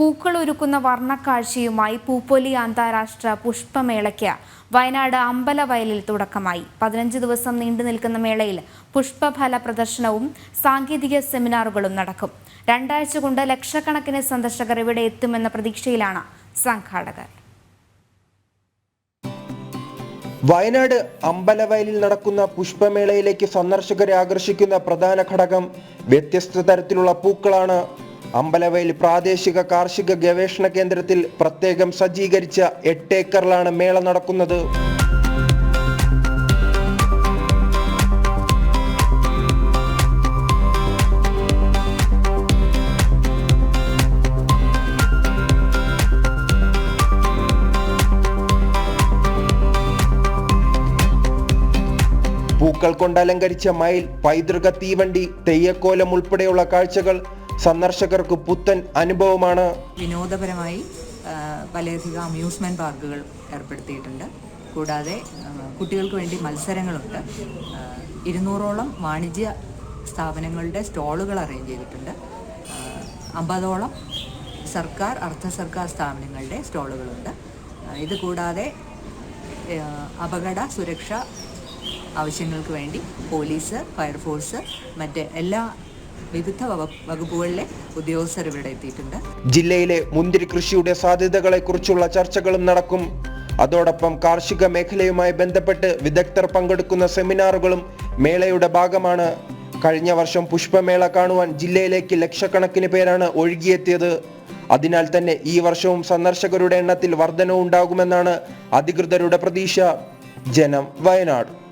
പൂക്കൾ ഒരുക്കുന്ന വർണക്കാഴ്ചയുമായി പൂപ്പൊലി അന്താരാഷ്ട്ര പുഷ്പമേളയ്ക്ക് വയനാട് അമ്പലവയലിൽ തുടക്കമായി. പതിനഞ്ച് ദിവസം നീണ്ടു നിൽക്കുന്ന മേളയിൽ പുഷ്പഫല പ്രദർശനവും സാങ്കേതിക സെമിനാറുകളും നടക്കും. രണ്ടാഴ്ച കൊണ്ട് ലക്ഷക്കണക്കിന് സന്ദർശകർ ഇവിടെ എത്തുമെന്ന പ്രതീക്ഷയിലാണ് സംഘാടകർ. വയനാട് അമ്പലവയലിൽ നടക്കുന്ന പുഷ്പമേളയിലേക്ക് സന്ദർശകരെ ആകർഷിക്കുന്ന പ്രധാന ഘടകം വ്യത്യസ്ത തരത്തിലുള്ള പൂക്കളാണ്. അമ്പലവയൽ പ്രാദേശിക കാർഷിക ഗവേഷണ കേന്ദ്രത്തിൽ പ്രത്യേകം സജ്ജീകരിച്ച എട്ട് ഏക്കറിലാണ് മേള നടക്കുന്നത്. പൂക്കൾ കൊണ്ട് അലങ്കരിച്ച മയിൽ പൈതൃക തീവണ്ടി തെയ്യക്കോലം ഉൾപ്പെടെയുള്ള കാഴ്ചകൾ സന്ദർശകർക്ക് പുത്തൻ അനുഭവമാണ്. വിനോദപരമായി പലയധികം അമ്യൂസ്മെന്റ് പാർക്കുകൾ ഏർപ്പെടുത്തിയിട്ടുണ്ട്. കൂടാതെ കുട്ടികൾക്ക് വേണ്ടി മത്സരങ്ങളുണ്ട്. ഇരുന്നൂറോളം വാണിജ്യ സ്ഥാപനങ്ങളുടെ സ്റ്റോളുകൾ അറേഞ്ച് ചെയ്തിട്ടുണ്ട്. അമ്പതോളം സർക്കാർ അർദ്ധ സർക്കാർ സ്ഥാപനങ്ങളുടെ സ്റ്റോളുകളുണ്ട്. ഇത് കൂടാതെ അപകട സുരക്ഷ ആവശ്യങ്ങൾക്ക് വേണ്ടി പോലീസ് ഫയർഫോഴ്സ് മറ്റ് എല്ലാ വിവിധ വകുപ്പ് വകുപ്പുകളിലെ ഉദ്യോഗസ്ഥർ ഇവിടെ എത്തിയിട്ടുണ്ട്. ജില്ലയിലെ മുന്തിരി കൃഷിയുടെ സാധ്യതകളെക്കുറിച്ചുള്ള ചർച്ചകളും നടക്കും. അതോടൊപ്പം കാർഷിക മേഖലയുമായി ബന്ധപ്പെട്ട് വിദഗ്ധർ പങ്കെടുക്കുന്ന സെമിനാറുകളും മേളയുടെ ഭാഗമാണ്. കഴിഞ്ഞ വർഷം പുഷ്പമേള കാണുവാൻ ജില്ലയിലേക്ക് ലക്ഷക്കണക്കിന് പേരാണ് ഒഴുകിയെത്തിയത്. അതിനാൽ തന്നെ ഈ വർഷവും സന്ദർശകരുടെ എണ്ണത്തിൽ വർധനവുണ്ടാകുമെന്നാണ് അധികൃതരുടെ പ്രതീക്ഷ. ജനം വയനാട്.